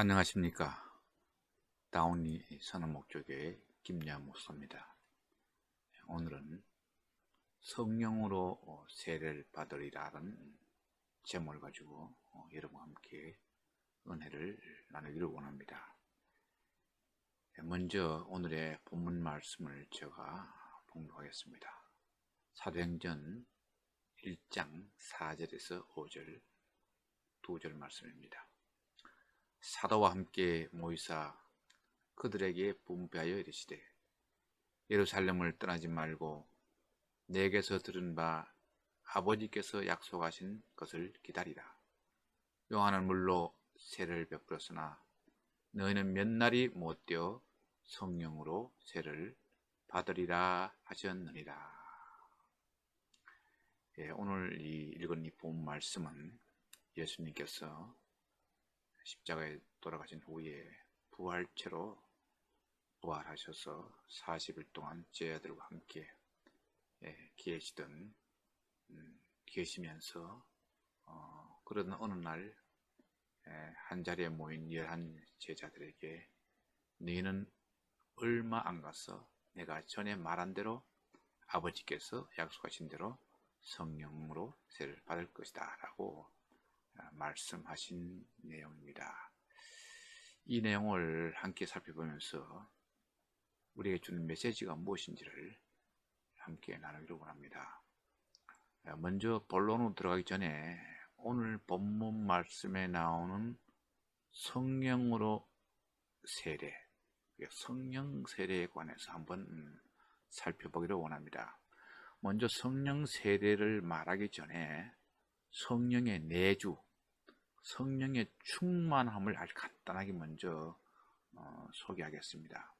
안녕하십니까. 다운리 선언 목적의 김야 목사입니다. 오늘은 성령으로 세례를 받으리라는 제목을 가지고 어, 여러분과 함께 은혜를 나누기를 원합니다. 먼저 오늘의 본문 말씀을 제가 봉독하겠습니다. 사도행전 1장 4절에서 5절, 2절 말씀입니다. 사도와 함께 모이사 그들에게 분배하여 이르시되 예루살렘을 떠나지 말고 내게서 들은 바 아버지께서 약속하신 것을 기다리라. 요한은 물로 세를 베풀었으나 너희는 몇 날이 못 되어 성령으로 세를 받으리라 하셨느니라. 예, 오늘 이 읽은 이 본 말씀은 예수님께서 십자가에 돌아가신 후에 부활체로 부활하셔서 40일 동안 제자들과 함께 예, 계시던 음, 계시면서 어, 그러던 어느 날 예, 한 자리에 모인 열한 제자들에게 너희는 얼마 안 가서 내가 전에 말한 대로 아버지께서 약속하신 대로 성령으로 세를 받을 것이다 라고 말씀하신 내용입니다. 이 내용을 함께 살펴보면서 우리에게 주는 메시지가 무엇인지를 함께 나누기를 원합니다. 먼저 본론으로 들어가기 전에 오늘 본문 말씀에 나오는 성령으로 세례, 성령 세례에 관해서 한번 살펴보기를 원합니다. 먼저 성령 세례를 말하기 전에 성령의 내주, 성령의 충만함을 아주 간단하게 먼저 어, 소개하겠습니다.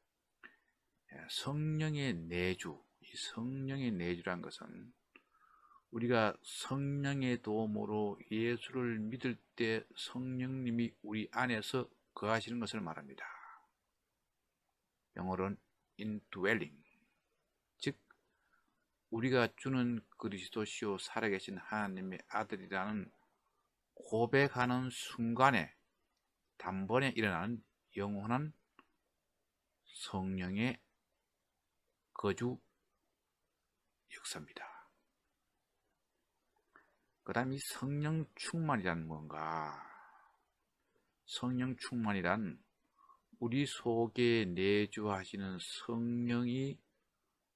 예, 성령의 내주, 이 성령의 내주란 것은 우리가 성령의 도움으로 예수를 믿을 때 성령님이 우리 안에서 거하시는 것을 말합니다. 영어로는 indwelling, 즉 우리가 주는 그리스도시요 살아계신 하나님의 아들이라는 고백하는 순간에 단번에 일어나는 영원한 성령의 거주 역사입니다. 그 다음 이 성령 충만이란 뭔가? 성령 충만이란 우리 속에 내주하시는 성령이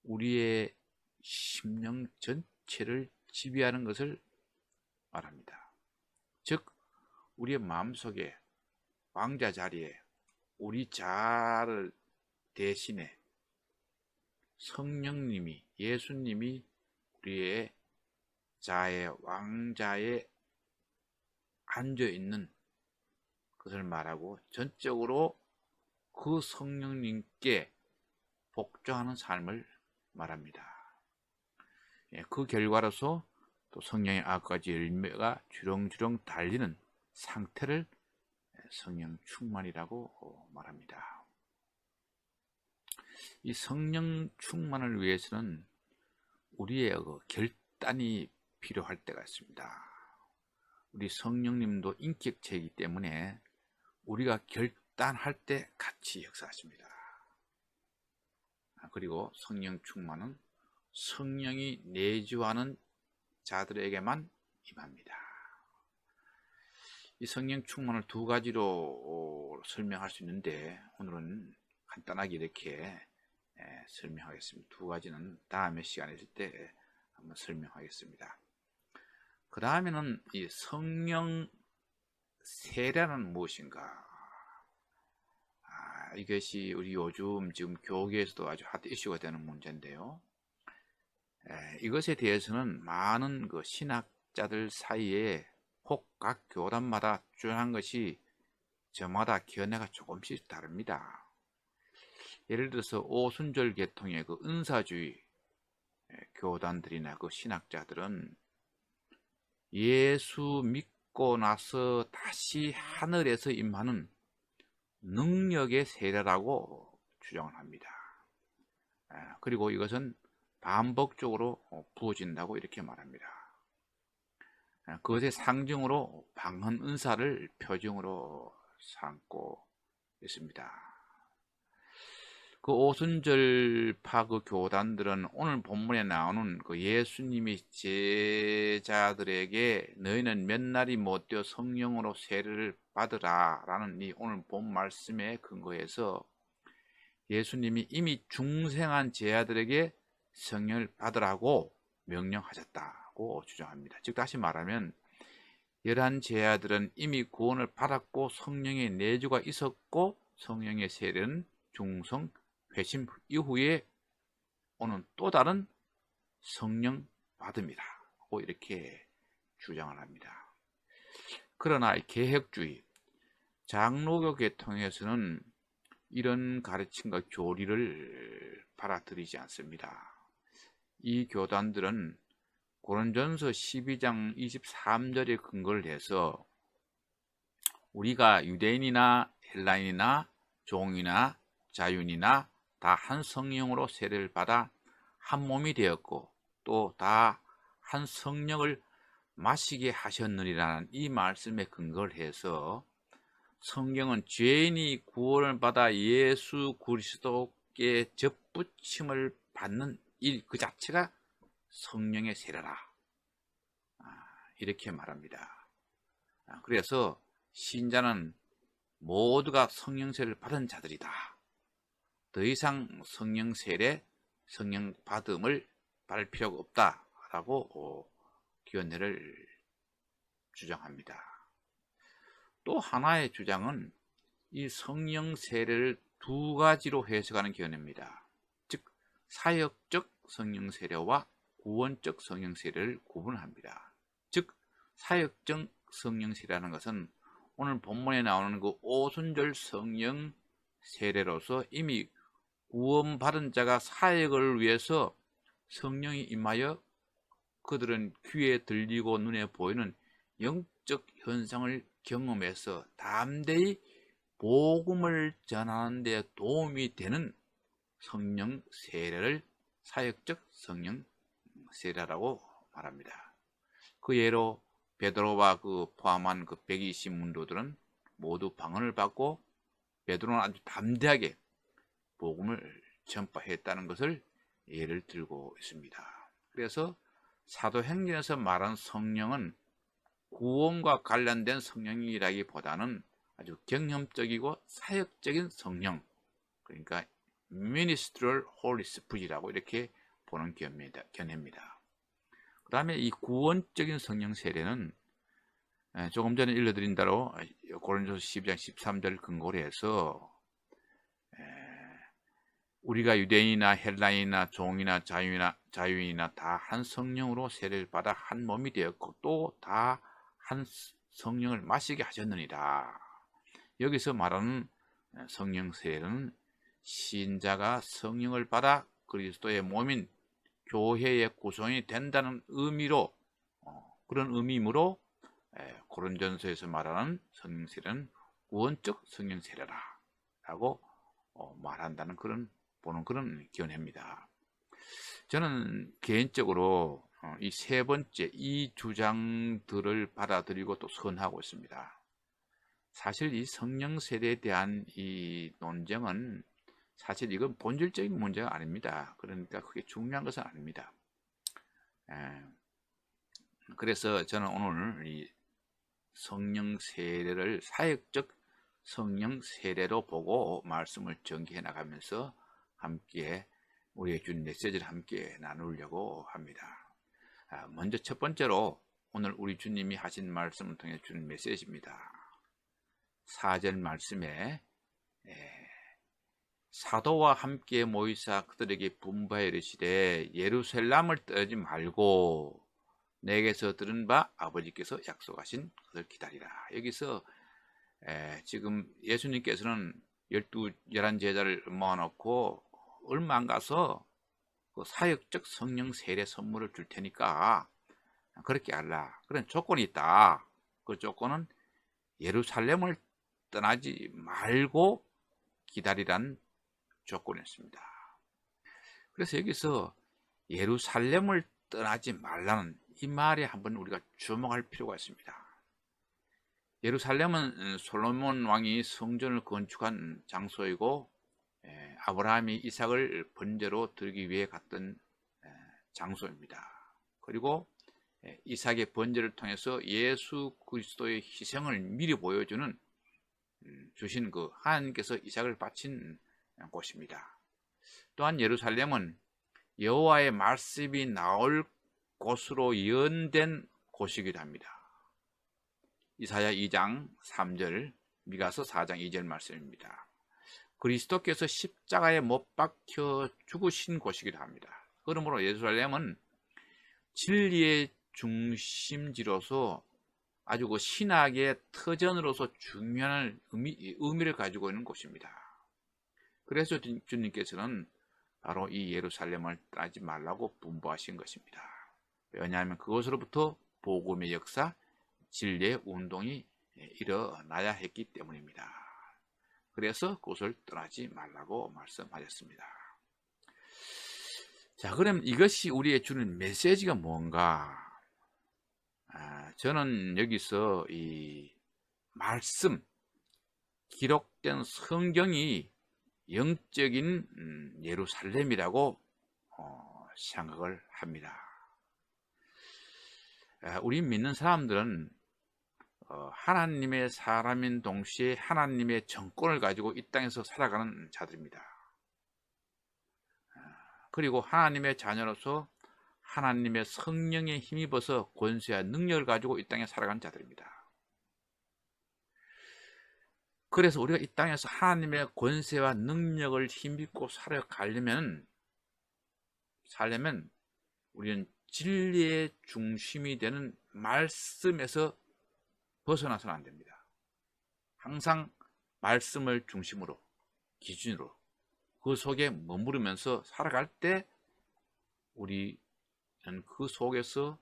우리의 심령 전체를 지배하는 것을 말합니다. 즉, 우리의 마음속에 왕자 자리에 우리 자를 대신에 성령님이, 예수님이 우리의 자의 왕자에 앉아 있는 것을 말하고 전적으로 그 성령님께 복종하는 삶을 말합니다. 예, 그 결과로서 또 성령의 아까지 열매가 주렁주렁 달리는 상태를 성령 충만이라고 말합니다. 이 성령 충만을 위해서는 우리의 그 결단이 필요할 때가 있습니다. 우리 성령님도 인격체이기 때문에 우리가 결단할 때 같이 역사하십니다. 그리고 성령 충만은 성령이 내주하는 자들에게만 임합니다. 이 성령 충만을 두 가지로 설명할 수 있는데 오늘은 간단하게 이렇게 설명하겠습니다. 두 가지는 다음에 시간이 있을 때 한번 설명하겠습니다. 그 다음에는 이 성령 세례는 무엇인가? 아, 이것이 우리 요즘 지금 교계에서도 아주 핫 이슈가 되는 문제인데요. 에, 이것에 대해서는 많은 그 신학자들 사이에 혹각 교단마다 주장한 것이 저마다 견해가 조금씩 다릅니다. 예를 들어서 오순절 계통의 그 은사주의 교단들이나 그 신학자들은 예수 믿고 나서 다시 하늘에서 임하는 능력의 세례라고 주장을 합니다. 그리고 이것은 반복적으로 부어진다고 이렇게 말합니다. 그것의 상징으로 방언 은사를 표징으로 삼고 있습니다. 그 오순절파 그 교단들은 오늘 본문에 나오는 그 예수님이 제자들에게 너희는 몇 날이 못 되어 성령으로 세례를 받으라 라는 이 오늘 본 말씀에 근거해서 예수님이 이미 중생한 제자들에게 성령을 받으라고 명령하셨다고 주장합니다. 즉 다시 말하면 열한 제자들은 이미 구원을 받았고 성령의 내주가 있었고 성령의 세례는 중성 회심 이후에 오는 또 다른 성령 받음이라고 이렇게 주장을 합니다. 그러나 계획주의 장로교 계통에서는 이런 가르침과 교리를 받아들이지 않습니다. 이 교단들은 고린전서 12장 23절에 근거를 해서 우리가 유대인이나 헬라인이나 종이나 자윤이나 다 한 성령으로 세례를 받아 한 몸이 되었고 또 다 한 성령을 마시게 하셨느니라는 이 말씀에 근거를 해서 성경은 죄인이 구원을 받아 예수 그리스도께 접붙임을 받는 일 그 자체가 성령의 세례라 아, 이렇게 말합니다. 아, 그래서 신자는 모두가 성령 세례를 받은 자들이다. 더 이상 성령 세례, 성령 받음을 받을 필요가 없다라고 어, 기원회를 주장합니다. 또 하나의 주장은 이 성령 세례를 두 가지로 해석하는 견해입니다. 즉 사역적 성령 세례와 구원적 성령 세례를 구분합니다. 즉 사역적 성령 세례라는 것은 오늘 본문에 나오는 그 오순절 성령 세례로서 이미 구원받은 자가 사역을 위해서 성령이 임하여 그들은 귀에 들리고 눈에 보이는 영적 현상을 경험해서 담대히 복음을 전하는 데 도움이 되는 성령 세례를 사역적 성령 세례라고 말합니다. 그 예로 베드로와 그 포함한 그 120문도들은 모두 방언을 받고 베드로는 아주 담대하게 복음을 전파했다는 것을 예를 들고 있습니다. 그래서 사도행전에서 말한 성령은 구원과 관련된 성령이라기보다는 아주 경험적이고 사역적인 성령 그러니까 ministerial Holy Spirit이라고 이렇게 보는 견해입니다. 그 다음에 이 구원적인 성령 세례는 조금 전에 읽어드린 대로 고린도서 12장 13절 근거로 해서 우리가 유대인이나 헬라인이나 종이나 자유이나 자유인이나 다 한 성령으로 세례를 받아 한 몸이 되었고 또 다 한 성령을 마시게 하셨느니라. 여기서 말하는 성령 세례는 신자가 성령을 받아 그리스도의 몸인 교회의 구성이 된다는 의미로 어, 그런 의미이므로 고린전서에서 말하는 성령 세례는 구원적 성령 세례라 라고 어, 말한다는 그런 보는 그런 견해입니다. 저는 개인적으로 어, 이세 번째 이 주장들을 받아들이고 또 선하고 있습니다. 사실 이 성령 세례에 대한 이 논쟁은 사실 이건 본질적인 문제가 아닙니다. 그러니까 그게 중요한 것은 아닙니다. 에, 그래서 저는 오늘 이 성령 세례를 사역적 성령 세례로 보고 말씀을 전개해 나가면서 함께 우리의 준 메시지를 함께 나누려고 합니다. 아, 먼저 첫 번째로 오늘 우리 주님이 하신 말씀을 통해 주는 메시지입니다. 4절 말씀에 사도와 함께 모이사 그들에게 분부하여 이르시되 예루살렘을 떠지 말고 내게서 들은 바 아버지께서 약속하신 것을 기다리라. 여기서 지금 예수님께서는 열두 열한 제자를 모아놓고 얼마 안 가서 그 사역적 성령 세례 선물을 줄 테니까 그렇게 할라. 그런 조건이 있다. 그 조건은 예루살렘을 떠나지 말고 기다리란 조건이었습니다. 그래서 여기서 예루살렘을 떠나지 말라는 이 말에 한번 우리가 주목할 필요가 있습니다. 예루살렘은 음, 솔로몬 왕이 성전을 건축한 장소이고 에, 아브라함이 이삭을 번제로 들기 위해 갔던 에, 장소입니다. 그리고 에, 이삭의 번제를 통해서 예수 그리스도의 희생을 미리 보여주는 음, 주신 그 하나님께서 이삭을 바친 곳입니다. 또한 예루살렘은 여호와의 말씀이 나올 곳으로 연된 곳이기도 합니다. 이사야 2장 3절, 미가서 4장 2절 말씀입니다. 그리스도께서 십자가에 못 박혀 죽으신 곳이기도 합니다. 그러므로 예루살렘은 진리의 중심지로서 아주 그 신학의 터전으로서 중요한 의미, 의미를 가지고 있는 곳입니다. 그래서 주님께서는 바로 이 예루살렘을 떠나지 말라고 분부하신 것입니다. 왜냐하면 그것으로부터 복음의 역사, 진리의 운동이 일어나야 했기 때문입니다. 그래서 그것을 떠나지 말라고 말씀하셨습니다. 자, 그럼 이것이 우리의 주는 메시지가 뭔가? 아, 저는 여기서 이 말씀, 기록된 성경이 영적인 음, 예루살렘이라고 어, 생각을 합니다. 아, 우리 믿는 사람들은 어, 하나님의 사람인 동시에 하나님의 정권을 가지고 이 땅에서 살아가는 자들입니다. 아, 그리고 하나님의 자녀로서 하나님의 성령에 힘입어서 권세와 능력을 가지고 이 땅에 살아가는 자들입니다. 그래서 우리가 이 땅에서 하나님의 권세와 능력을 힘입고 살아가려면 살려면 우리는 진리의 중심이 되는 말씀에서 벗어나서는 안 됩니다. 항상 말씀을 중심으로 기준으로 그 속에 머무르면서 살아갈 때 우리는 그 속에서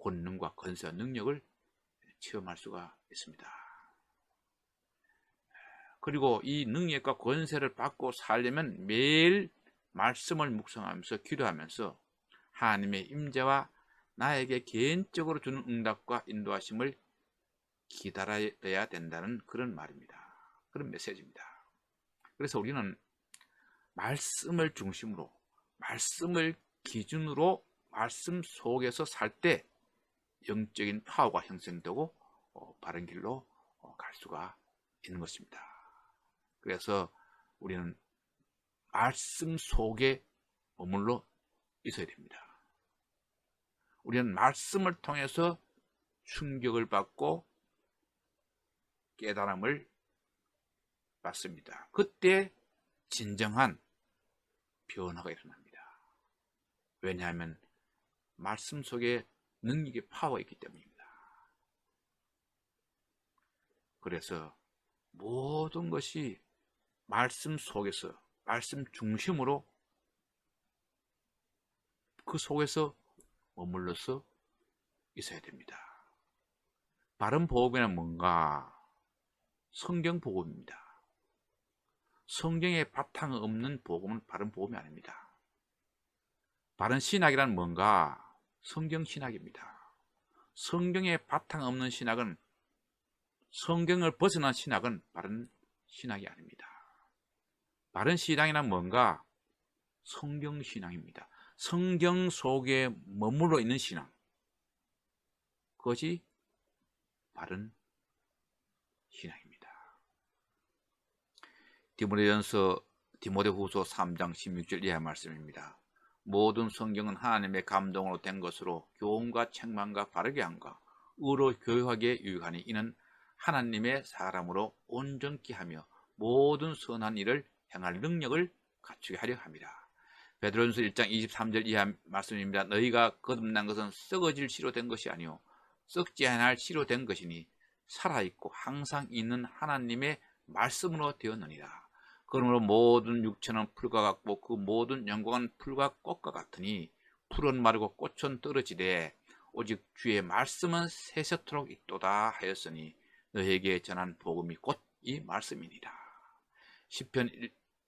권능과 건세와 능력을 체험할 수가 있습니다. 그리고 이 능력과 권세를 받고 살려면 매일 말씀을 묵상하면서 기도하면서 하나님의 임재와 나에게 개인적으로 주는 응답과 인도하심을 기다려야 된다는 그런 말입니다. 그런 메시지입니다. 그래서 우리는 말씀을 중심으로 말씀을 기준으로 말씀 속에서 살 때 영적인 파워가 형성되고 어, 바른 길로 어, 갈 수가 있는 것입니다. 그래서 우리는 말씀 속에 머물러 있어야 됩니다. 우리는 말씀을 통해서 충격을 받고 깨달음을 받습니다. 그때 진정한 변화가 일어납니다. 왜냐하면 말씀 속에 능력의 파워가 있기 때문입니다. 그래서 모든 것이 말씀 속에서 말씀 중심으로 그 속에서 머물러서 있어야 됩니다. 바른 복음이란 뭔가? 성경 복음입니다. 성경에 바탕 없는 복음은 바른 복음이 아닙니다. 바른 신학이란 뭔가? 성경 신학입니다. 성경에 바탕 없는 신학은 성경을 벗어난 신학은 바른 신학이 아닙니다. 바른 신앙이란 뭔가? 성경 신앙입니다. 성경 속에 머물러 있는 신앙. 그것이 바른 신앙입니다. 디모데전서 디모데후서 3장 16절 이하 말씀입니다. 모든 성경은 하나님의 감동으로 된 것으로 교훈과 책망과 바르게 함과 의로 교육하기에 유익하니 이는 하나님의 사람으로 온전케 하며 모든 선한 일을 행할 능력을 갖추게 하려 합니다. 베드로전서 1장 23절 이하 말씀입니다. 너희가 거듭난 것은 썩어질 씨로 된 것이 아니요 썩지 않을 씨로 된 것이니 살아 있고 항상 있는 하나님의 말씀으로 되었느니라. 그러므로 모든 육체는 풀과 같고 그 모든 영광은 풀과 꽃과 같으니 풀은 마르고 꽃은 떨어지되 오직 주의 말씀은 세세토록 있도다 하였으니 너에게 전한 복음이 곧 이 말씀이니라. 10편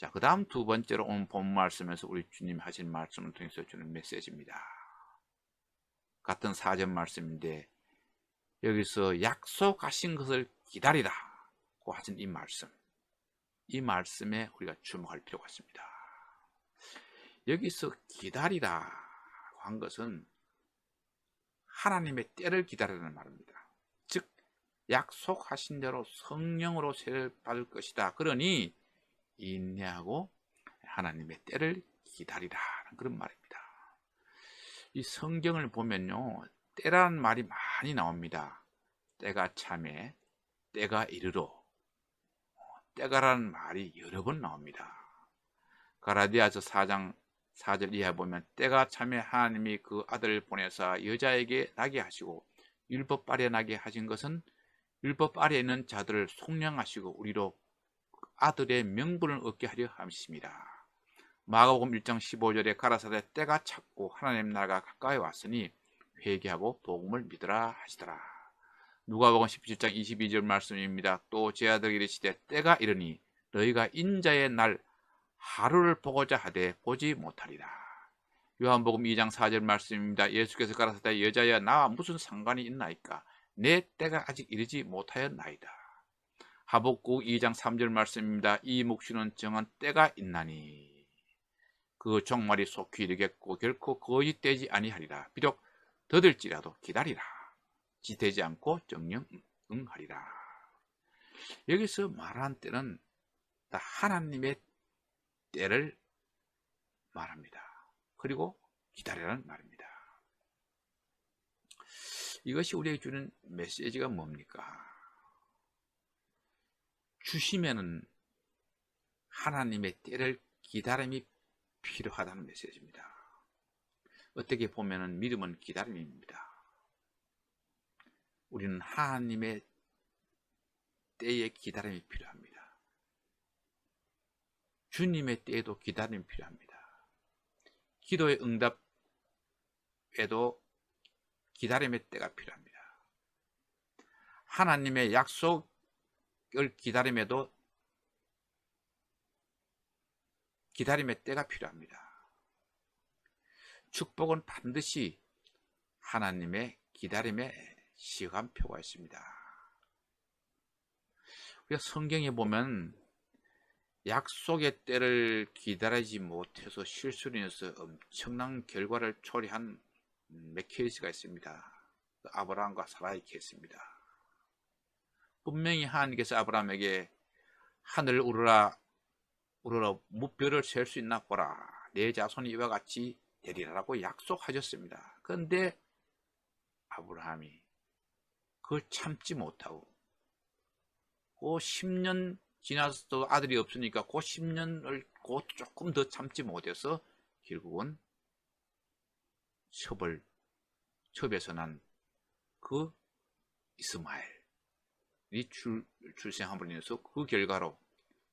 자, 그 다음 두 번째로 오늘 본 말씀에서 우리 주님 하신 말씀을 통해서 주는 메시지입니다. 같은 사전 말씀인데 여기서 약속하신 것을 기다리라 고 하신 이 말씀 이 말씀에 우리가 주목할 필요가 있습니다. 여기서 기다리라 한 것은 하나님의 때를 기다리라는 말입니다. 즉 약속하신 대로 성령으로 세를 받을 것이다. 그러니 인내하고 하나님의 때를 기다리라는 그런 말입니다. 이 성경을 보면요. 때라는 말이 많이 나옵니다. 때가 참에 때가 이르러 때가라는 말이 여러 번 나옵니다. 가라디아서 4장 4절 이하 보면 때가 참에 하나님이 그 아들을 보내사 여자에게 나게 하시고 율법 아래 나게 하신 것은 율법 아래 있는 자들을 속량하시고 우리로 아들의 명분을 얻게 하려 함이십니다. 마가복음 1장 15절에 가라사대 때가 찼고 하나님 나라가 가까이 왔으니 회개하고 복음을 믿으라 하시더라. 누가복음 17장 22절 말씀입니다. 또 제 아들에게 이르시되 때가 이르니 너희가 인자의 날 하루를 보고자 하되 보지 못하리라. 요한복음 2장 4절 말씀입니다. 예수께서 가라사대 여자야 나와 무슨 상관이 있나이까? 내 때가 아직 이르지 못하였나이다. 하복국 2장 3절 말씀입니다. 이 묵시는 정한 때가 있나니 그 종말이 속히 이르겠고 결코 거짓되지 아니하리라. 비록 더들지라도 기다리라. 지되지 않고 정령 응하리라. 여기서 말한 때는 다 하나님의 때를 말합니다. 그리고 기다리라는 말입니다. 이것이 우리에게 주는 메시지가 뭡니까? 주시면은 하나님의 때를 기다림이 필요하다는 메시지입니다. 어떻게 보면은 믿음은 기다림입니다. 우리는 하나님의 때에 기다림이 필요합니다. 주님의 때에도 기다림이 필요합니다. 기도의 응답에도 기다림의 때가 필요합니다. 하나님의 약속을 기다림에도 기다림의 때가 필요합니다. 축복은 반드시 하나님의 기다림의 시간표가 있습니다. 우리가 성경에 보면 약속의 때를 기다리지 못해서 실수로 인해서 엄청난 결과를 초래한 몇 케이스가 있습니다. 아브라함과 사라의 케이스입니다. 분명히 하나님께서 아브라함에게 하늘 우러라 우러라 무뼈를 셀 수 있나 보라 내 자손이 이와 같이 되리라고 약속하셨습니다. 그런데 아브라함이 그걸 참지 못하고 그 10년 지나서도 아들이 없으니까 그 10년을 그 조금 더 참지 못해서 결국은 첩을 첩에서 난 그 이스마엘이 출, 출생함으로 인해서 그 결과로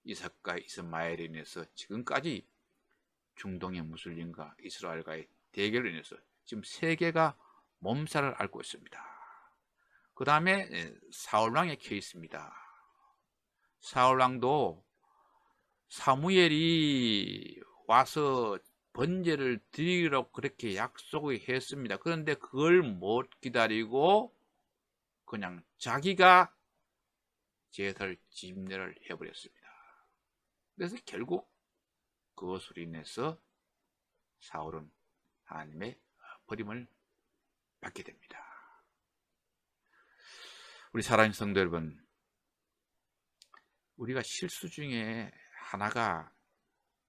이삭과 이스마엘에 인해서 지금까지 중동의 무슬림과 이스라엘과의 대결로 인해서 지금 세계가 몸살을 앓고 있습니다. 그 다음에 사울왕의 케이스입니다. 사울왕도 사무엘이 와서 번제를 드리라고 그렇게 약속을 했습니다. 그런데 그걸 못 기다리고 그냥 자기가 제설 집례를 해버렸습니다. 그래서 결국 그것으로 인해서 사울은 하나님의 버림을 받게 됩니다. 우리 사랑하는 성도 여러분, 우리가 실수 중에 하나가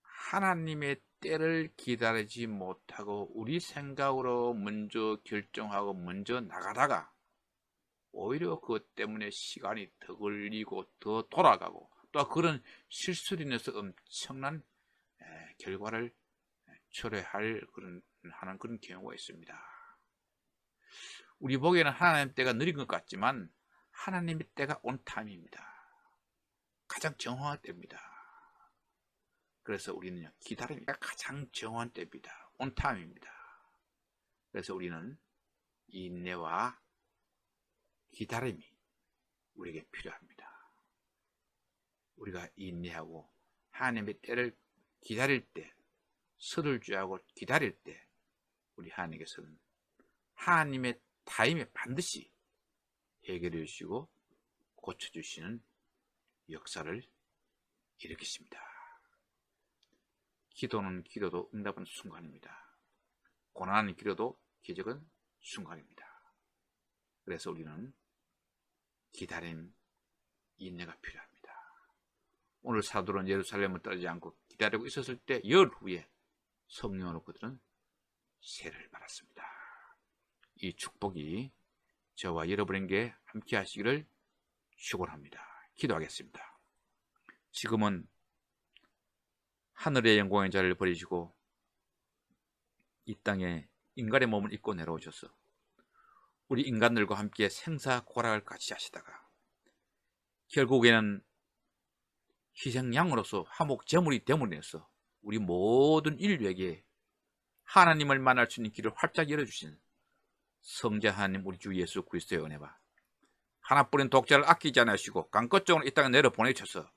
하나님의 때를 기다리지 못하고 우리 생각으로 먼저 결정하고 먼저 나가다가 오히려 그것 때문에 시간이 더 걸리고 더 돌아가고 또 그런 실수로 인해서 엄청난 결과를 초래할 그런 하는 그런 경우가 있습니다. 우리 보기에는 하나님 때가 느린 것 같지만 하나님의 때가 온 타임입니다. 가장 정확한 때입니다. 그래서 우리는요, 기다림이 가장 정확한 때입니다. 온 타임입니다. 그래서 우리는 인내와 기다림이 우리에게 필요합니다. 우리가 인내하고 하나님의 때를 기다릴 때, 설을 주하고 기다릴 때, 우리 하나님께서는 하나님의 타임에 반드시 해결해 주시고 고쳐주시는 역사를 일으키십니다. 기도는 기도도 응답은 순간입니다. 고난은 기도도 기적은 순간입니다. 그래서 우리는 기다림, 인내가 필요합니다. 오늘 사도는 예루살렘을 떠나지 않고 기다리고 있었을 때 열 후에 성령으로 그들은 세를 받았습니다. 이 축복이 저와 여러분에게 함께 하시기를 축원합니다. 기도하겠습니다. 지금은 하늘의 영광의 자리를 버리시고 이 땅에 인간의 몸을 입고 내려오셔서 우리 인간들과 함께 생사고락을 같이 하시다가 결국에는 희생양으로서 화목 제물이 되물에서 우리 모든 인류에게 하나님을 만날 수 있는 길을 활짝 열어주신 성자 하나님 우리 주 예수 그리스도의 은혜와 하나뿐인 독자를 아끼지 않으시고 강껏종을 이 땅에 내려 보내셔서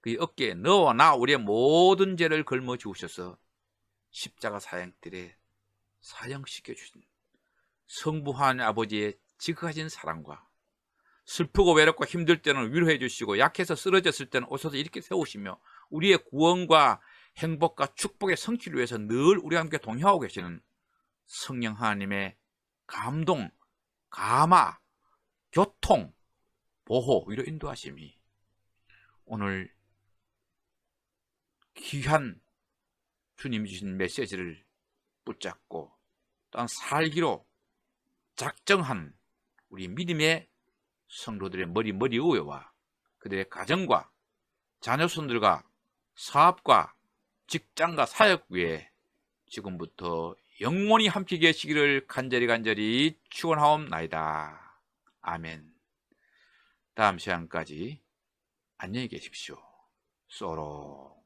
그의 어깨에 너와 나 우리의 모든 죄를 걸머 주셔서 십자가 사형들에 사형시켜 주신 성부 하나님 아버지의 지극하신 사랑과 슬프고 외롭고 힘들 때는 위로해 주시고 약해서 쓰러졌을 때는 오셔서 이렇게 세우시며 우리의 구원과 행복과 축복의 성취를 위해서 늘 우리와 함께 동행하고 계시는 성령 하나님의 감동, 감화, 교통, 보호, 위로 인도하심이 오늘 귀한 주님 주신 메시지를 붙잡고 또한 살기로 작정한 우리 믿음의 성도들의 머리 머리 의회와 그들의 가정과 자녀손들과 사업과 직장과 사역 위에 지금부터 영원히 함께 계시기를 간절히 간절히 축원하옵나이다. 아멘. 다음 시간까지 안녕히 계십시오. 쏘로.